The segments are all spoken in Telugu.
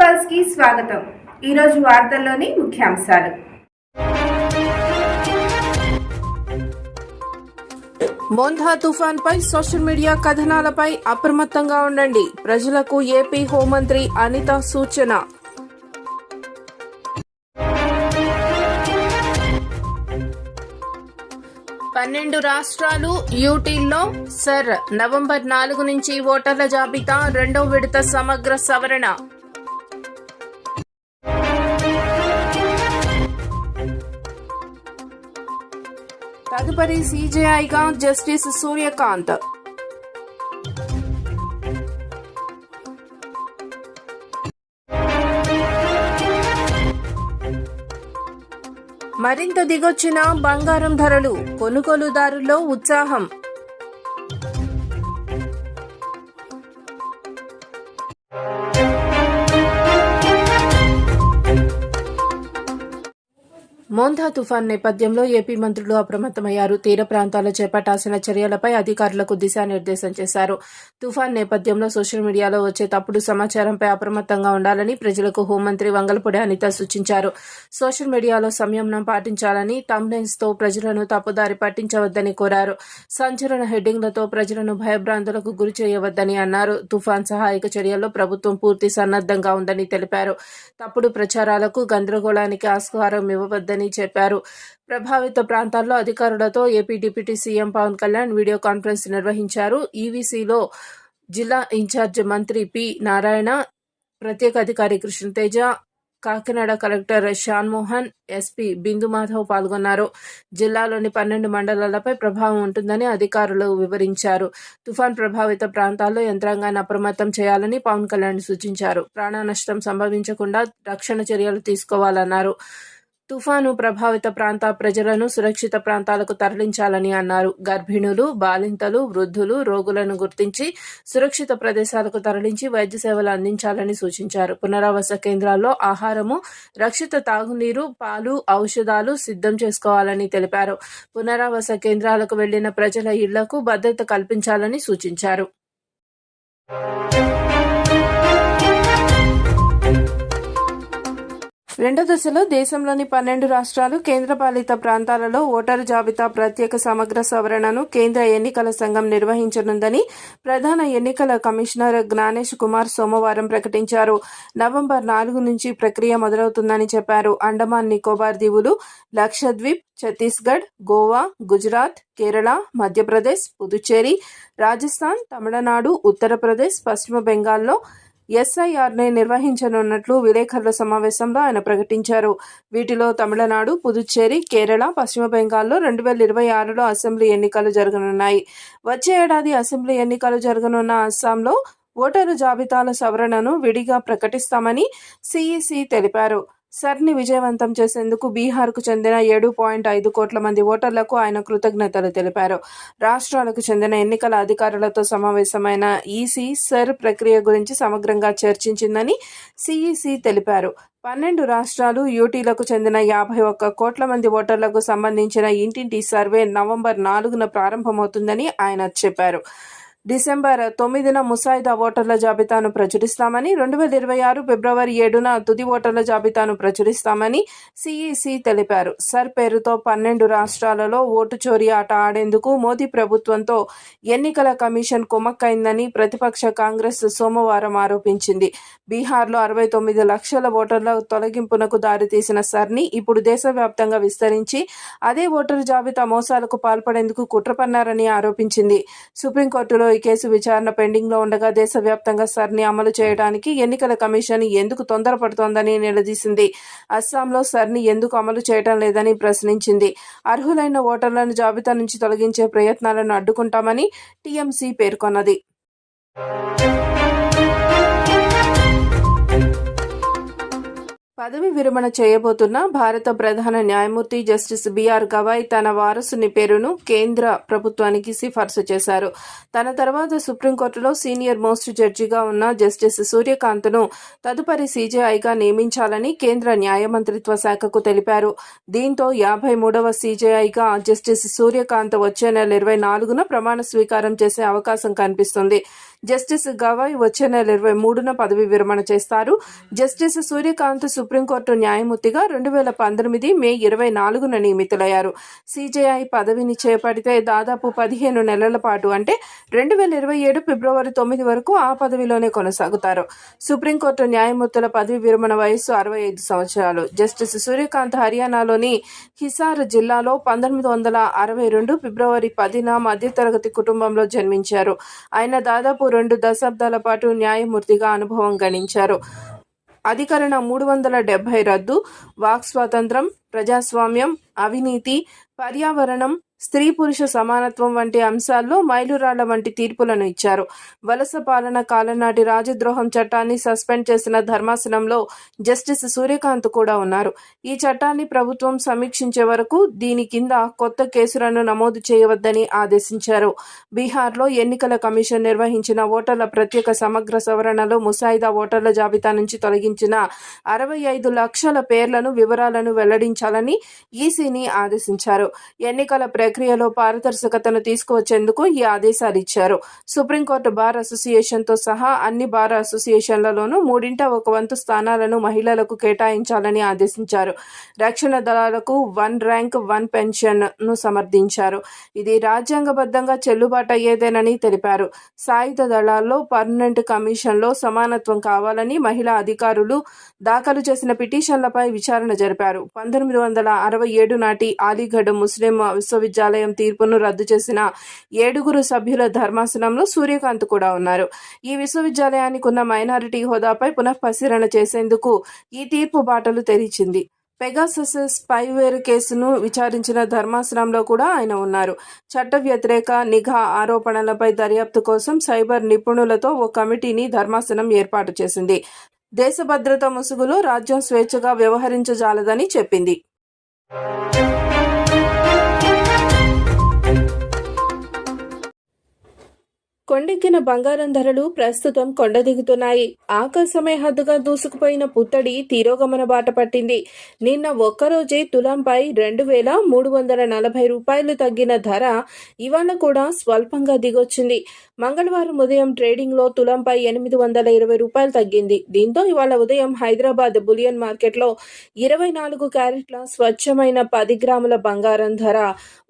పల్స్కి స్వాగతం. ఈరోజు వార్తల్లోని ముఖ్యాంశాలు. మోంధా తుఫాన్పై సోషల్ మీడియా కథనాలపై అప్రమత్తంగా ఉండండి. ప్రజలకు ఏపీ హోంమంత్రి అనిత సూచన. పన్నెండు రాష్ట్రాలు యూటీల్లో సర్ నవంబర్ నాలుగు నుంచి ఓటర్ల జాబితా రెండో విడత సమగ్ర సవరణ. తదుపరి సీజేఐగా జస్టిస్ సూర్యకాంత్. మరింత దిగొచ్చిన బంగారం ధరలు కొనుగోలుదారుల్లో ఉత్సాహం. మోంధా తుఫాన్ నేపథ్యంలో ఏపీ మంత్రులు అప్రమత్తమయ్యారు. తీర ప్రాంతాల్లో చేపట్టాల్సిన చర్యలపై అధికారులకు దిశానిర్దేశం చేశారు. తుఫాన్ నేపథ్యంలో సోషల్ మీడియాలో వచ్చే తప్పుడు సమాచారంపై అప్రమత్తంగా ఉండాలని ప్రజలకు హోంమంత్రి వంగలపూడి అనిత సూచించారు. సోషల్ మీడియాలో సంయమనం పాటించాలని తో ప్రజలను తప్పుదారి పట్టించవద్దని కోరారు. సంచలన హెడ్డింగ్లతో ప్రజలను భయభ్రాంతులకు గురి చేయవద్దని అన్నారు. తుఫాన్ సహాయక చర్యల్లో ప్రభుత్వం పూర్తి సన్నద్ధంగా ఉందని తెలిపారు. తప్పుడు ప్రచారాలకు గందరగోళానికి ఆస్కారం ఇవ్వవద్దని చెప్పారు. ప్రభావిత ప్రాంతాల్లో అధికారులతో AP deputy CM Pawan Kalyan video conference నిర్వహించారు. ఈవీసీలో జిల్లా ఇన్ఛార్జ్ మంత్రి పి. నారాయణ ప్రత్యేక అధికారి కృష్ణతేజ కాకినాడ కలెక్టర్ షాన్మోహన్ ఎస్పీ బిందు మాధవ్ పాల్గొన్నారు. జిల్లాలోని పన్నెండు మండలాలపై ప్రభావం ఉంటుందని అధికారులు వివరించారు. తుఫాన్ ప్రభావిత ప్రాంతాల్లో యంత్రాంగాన్ని అప్రమత్తం చేయాలని పవన్ కళ్యాణ్ సూచించారు. ప్రాణ నష్టం సంభవించకుండా రక్షణ చర్యలు తీసుకోవాలన్నారు. తుఫాను ప్రభావిత ప్రాంత ప్రజలను సురక్షిత ప్రాంతాలకు తరలించాలని అన్నారు. గర్భిణులు బాలింతలు వృద్ధులు రోగులను గుర్తించి సురక్షిత ప్రదేశాలకు తరలించి వైద్య సేవలు అందించాలని సూచించారు. పునరావాస కేంద్రాల్లో ఆహారము రక్షిత తాగునీరు పాలు ఔషధాలు సిద్ధం చేసుకోవాలని తెలిపారు. పునరావాస కేంద్రాలకు వెళ్ళిన ప్రజల ఇళ్ళకు భద్రత కల్పించాలని సూచించారు. రెండో దశలో దేశంలోని పన్నెండు రాష్ట్రాలు కేంద్రపాలిత ప్రాంతాలలో ఓటరు జాబితా ప్రత్యేక సమగ్ర సవరణను కేంద్ర ఎన్నికల సంఘం నిర్వహించనుందని ప్రధాన ఎన్నికల కమిషనర్ జ్ఞానేష్ కుమార్ సోమవారం ప్రకటించారు. నవంబర్ నాలుగు నుంచి ప్రక్రియ మొదలవుతుందని చెప్పారు. అండమాన్ నికోబార్ దీవులు లక్షద్వీప్ ఛత్తీస్గఢ్ గోవా గుజరాత్ కేరళ మధ్యప్రదేశ్ పుదుచ్చేరి రాజస్థాన్ తమిళనాడు ఉత్తరప్రదేశ్ పశ్చిమ బెంగాల్లో ఎస్ఐఆర్ని నిర్వహించనున్నట్లు విలేకరుల సమావేశంలో ఆయన ప్రకటించారు. వీటిలో తమిళనాడు పుదుచ్చేరి కేరళ పశ్చిమ బెంగాల్లో రెండు వేల ఇరవై ఆరులో అసెంబ్లీ ఎన్నికలు జరగనున్నాయి. వచ్చే ఏడాది అసెంబ్లీ ఎన్నికలు జరగనున్న అస్సాంలో ఓటరు జాబితాల సవరణను విడిగా ప్రకటిస్తామని సిఈసి తెలిపారు. సర్ని విజయవంతం చేసేందుకు బీహార్కు చెందిన ఏడు పాయింట్ ఐదు కోట్ల మంది ఓటర్లకు ఆయన కృతజ్ఞతలు తెలిపారు. రాష్ట్రాలకు చెందిన ఎన్నికల అధికారులతో సమావేశమైన ఈసీ సర్ ప్రక్రియ గురించి సమగ్రంగా చర్చించిందని సిఈసి తెలిపారు. పన్నెండు రాష్ట్రాలు యూటీలకు చెందిన యాభై ఒక్క కోట్ల మంది ఓటర్లకు సంబంధించిన ఇంటింటి సర్వే నవంబర్ నాలుగున ప్రారంభమవుతుందని ఆయన చెప్పారు. డిసెంబర్ తొమ్మిదిన ముసాయిదా ఓటర్ల జాబితాను ప్రచురిస్తామని రెండు వేల ఇరవై ఆరు ఫిబ్రవరి ఏడున తుది ఓటర్ల జాబితాను ప్రచురిస్తామని సిఈసి తెలిపారు. సర్ పేరుతో పన్నెండు రాష్ట్రాలలో ఓటు చోరీ ఆట ఆడేందుకు మోదీ ప్రభుత్వంతో ఎన్నికల కమిషన్ కుమ్మక్కైందని ప్రతిపక్ష కాంగ్రెస్ సోమవారం ఆరోపించింది. బీహార్లో అరవై తొమ్మిది లక్షల ఓటర్ల తొలగింపునకు దారితీసిన సర్ని ఇప్పుడు దేశవ్యాప్తంగా విస్తరించి అదే ఓటరు జాబితా మోసాలకు పాల్పడేందుకు కుట్ర పన్నారని ఆరోపించింది. సుప్రీంకోర్టులో కేసు విచారణ పెండింగ్లో ఉండగా దేశవ్యాప్తంగా సర్ని అమలు చేయడానికి ఎన్నికల కమిషన్ ఎందుకు తొందరపడుతోందని నిలదీసింది. అస్సాంలో సర్ని ఎందుకు అమలు చేయడం లేదని ప్రశ్నించింది. అర్హులైన ఓటర్లను జాబితా నుంచి తొలగించే ప్రయత్నాలను అడ్డుకుంటామని టీఎంసీ పేర్కొన్నది. పదవి విరమణ చేయబోతున్న భారత ప్రధాన న్యాయమూర్తి జస్టిస్ బిఆర్ గవాయ్ తన వారసుని పేరును కేంద్ర ప్రభుత్వానికి సిఫార్సు చేశారు. తన తర్వాత సుప్రీంకోర్టులో సీనియర్ మోస్ట్ జడ్జిగా ఉన్న జస్టిస్ సూర్యకాంత్ను తదుపరి సీజేఐగా నియమించాలని కేంద్ర న్యాయ మంత్రిత్వ శాఖకు తెలిపారు. దీంతో యాభై మూడవ సీజేఐగా జస్టిస్ సూర్యకాంత్ వచ్చే నెల ఇరవై నాలుగున ప్రమాణ స్వీకారం చేసే అవకాశం కనిపిస్తుంది. జస్టిస్ గవాయ్ వచ్చే నెల ఇరవై మూడున పదవి విరమణ చేస్తారు. జస్టిస్ సూర్యకాంత్ సుప్రీంకోర్టు న్యాయమూర్తిగా రెండు వేల పంతొమ్మిది మే ఇరవై నాలుగున నియమితులయ్యారు. సిజేఐ పదవిని చేపడితే దాదాపు పదిహేను నెలల పాటు అంటే రెండు వేల ఇరవై ఏడు ఫిబ్రవరి తొమ్మిది వరకు ఆ పదవిలోనే కొనసాగుతారు. సుప్రీంకోర్టు న్యాయమూర్తుల పదవి విరమణ వయస్సు అరవై ఐదు సంవత్సరాలు. జస్టిస్ సూర్యకాంత్ హర్యానాలోని హిసార్ జిల్లాలో పంతొమ్మిది వందల అరవై రెండు ఫిబ్రవరి పదిన మధ్యతరగతి కుటుంబంలో జన్మించారు. ఆయన దాదాపు రెండు దశాబ్దాల పాటు న్యాయమూర్తిగా అనుభవం గణించారు. అధికరణ మూడు వందల డెబ్బై రద్దు వాక్ స్వాతంత్రం ప్రజాస్వామ్యం అవినీతి పర్యావరణం స్త్రీ పురుష సమానత్వం వంటి అంశాల్లో మైలురాళ్ళ వంటి తీర్పులను ఇచ్చారు. వలస పాలన కాలనాటి రాజద్రోహం చట్టాన్ని సస్పెండ్ చేసిన ధర్మాసనంలో జస్టిస్ సూర్యకాంత్ కూడా ఉన్నారు. ఈ చట్టాన్ని ప్రభుత్వం సమీక్షించే వరకు దీని కింద కొత్త కేసులను నమోదు చేయవద్దని ఆదేశించారు. బీహార్లో ఎన్నికల కమిషన్ నిర్వహించిన ఓటర్ల ప్రత్యేక సమగ్ర సవరణలో ముసాయిదా ఓటర్ల జాబితా నుంచి తొలగించిన అరవై ఐదు లక్షల పేర్లను వివరాలను వెల్లడించాలని ఈసీని ఆదేశించారు. ఎన్నికల ప్రక్రియలో పారదర్శకతను తీసుకువచ్చేందుకు ఈ ఆదేశాలు ఇచ్చారు. సుప్రీంకోర్టు బార్ అసోసియేషన్తో సహా అన్ని బార్ అసోసియేషన్లలోనూ మూడింట ఒక వంతు స్థానాలను మహిళలకు కేటాయించాలని ఆదేశించారు. రక్షణ దళాలకు వన్ ర్యాంక్ వన్ పెన్షన్ను సమర్థించారు. ఇది రాజ్యాంగబద్ధంగా చెల్లుబాటు అయ్యేదేనని తెలిపారు. సాయుధ దళాల్లో పర్మనెంట్ కమిషన్లో సమానత్వం కావాలని మహిళా అధికారులు దాఖలు చేసిన పిటిషన్లపై విచారణ జరిపారు. పంతొమ్మిది వందల అరవై ఏడు నాటి అలీగఢ్ ముస్లిం విశ్వవిద్యాలయం తీర్పును రద్దు చేసిన ఏడుగురు సభ్యుల ధర్మాసనంలో సూర్యకాంత్ కూడా ఉన్నారు. ఈ విశ్వవిద్యాలయానికి ఉన్న మైనారిటీ హోదాపై పునఃపరిశీలన చేసేందుకు ఈ తీర్పు బాటలు తెరిచింది. పెగాసస్ స్పైవేర్ కేసును విచారించిన ధర్మాసనంలో కూడా ఆయన ఉన్నారు. చట్ట వ్యతిరేక నిఘా ఆరోపణలపై దర్యాప్తు కోసం సైబర్ నిపుణులతో ఓ కమిటీని ధర్మాసనం ఏర్పాటు చేసింది. దేశ భద్రత ముసుగులో రాజ్యం స్వేచ్ఛగా వ్యవహరించజాలదని చెప్పింది. కొండెక్కిన బంగారం ధరలు ప్రస్తుతం కొండదిగుతున్నాయి. ఆకాశమే హద్దుగా దూసుకుపోయిన పుత్తడి తిరోగమన బాట పట్టింది. నిన్న ఒక్కరోజే తులంపై రెండు వేల మూడు వందల నలభై రూపాయలు తగ్గిన ధర ఇవాళ కూడా స్వల్పంగా దిగొచ్చింది. మంగళవారం ఉదయం ట్రేడింగ్లో తులంపై ఎనిమిది వందల ఇరవై రూపాయలు తగ్గింది. దీంతో ఇవాళ ఉదయం హైదరాబాద్ బులియన్ మార్కెట్లో ఇరవై నాలుగు క్యారెట్ల స్వచ్ఛమైన పది గ్రాముల బంగారం ధర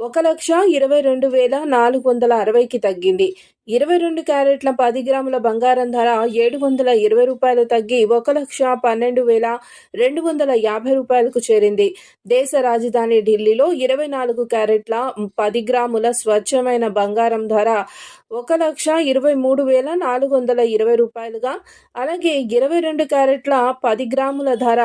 ఒక లక్ష ఇరవై రెండు వేల నాలుగు వందల అరవైకి తగ్గింది. ఇరవై రెండు క్యారెట్ల పది గ్రాముల బంగారం ధర ఏడు వందల ఇరవై రూపాయలు తగ్గి ఒక లక్ష పన్నెండు వేల రెండు వందల యాభై రూపాయలకు చేరింది. దేశ రాజధాని ఢిల్లీలో ఇరవై నాలుగు క్యారెట్ల పది గ్రాముల స్వచ్ఛమైన బంగారం ధర ఒక లక్ష ఇరవై మూడు వేల నాలుగు వందల ఇరవై రూపాయలుగా అలాగే ఇరవై రెండు క్యారెట్ల పది గ్రాముల ధర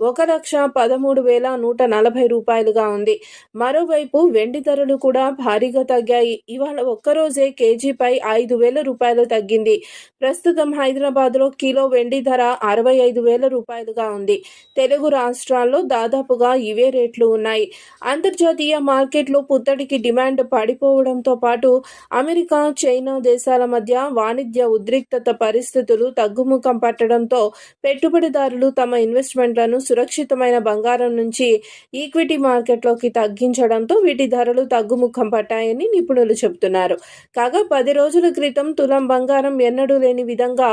ఒక లక్ష పదమూడు వేల నూట నలభై రూపాయలుగా ఉంది. మరోవైపు వెండి ధరలు కూడా భారీగా తగ్గాయి. ఇవాళ ఒక్కరోజే కేజీపై ఐదు వేల రూపాయలు తగ్గింది. ప్రస్తుతం హైదరాబాద్లో కిలో వెండి ధర అరవై ఐదు వేల రూపాయలుగా ఉంది. తెలుగు రాష్ట్రాల్లో దాదాపుగా ఇవే రేట్లు ఉన్నాయి. అంతర్జాతీయ మార్కెట్లో పుత్తడికి డిమాండ్ పడిపోవడంతో పాటు అమెరికా చైనా దేశాల మధ్య వాణిజ్య ఉద్రిక్తత పరిస్థితులు తగ్గుముఖం పట్టడంతో పెట్టుబడిదారులు తమ ఇన్వెస్ట్మెంట్లను సురక్షితమైన బంగారం నుంచి ఈక్విటీ మార్కెట్లోకి తగ్గించడంతో వీటి ధరలు తగ్గుముఖం పట్టాయని నిపుణులు చెబుతున్నారు. కాగా పది రోజుల క్రితం తులం బంగారం ఎన్నడూ లేని విధంగా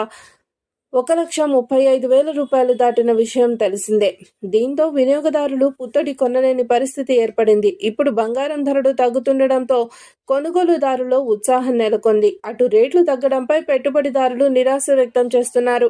ఒక లక్ష ముప్పై ఐదు వేల రూపాయలు దాటిన విషయం తెలిసిందే. దీంతో వినియోగదారులు పుత్తడి కొనలేని పరిస్థితి ఏర్పడింది. ఇప్పుడు బంగారం ధరలు తగ్గుతుండడంతో కొనుగోలుదారులో ఉత్సాహం నెలకొంది. అటు రేట్లు తగ్గడంపై పెట్టుబడిదారులు నిరాశ వ్యక్తం చేస్తున్నారు.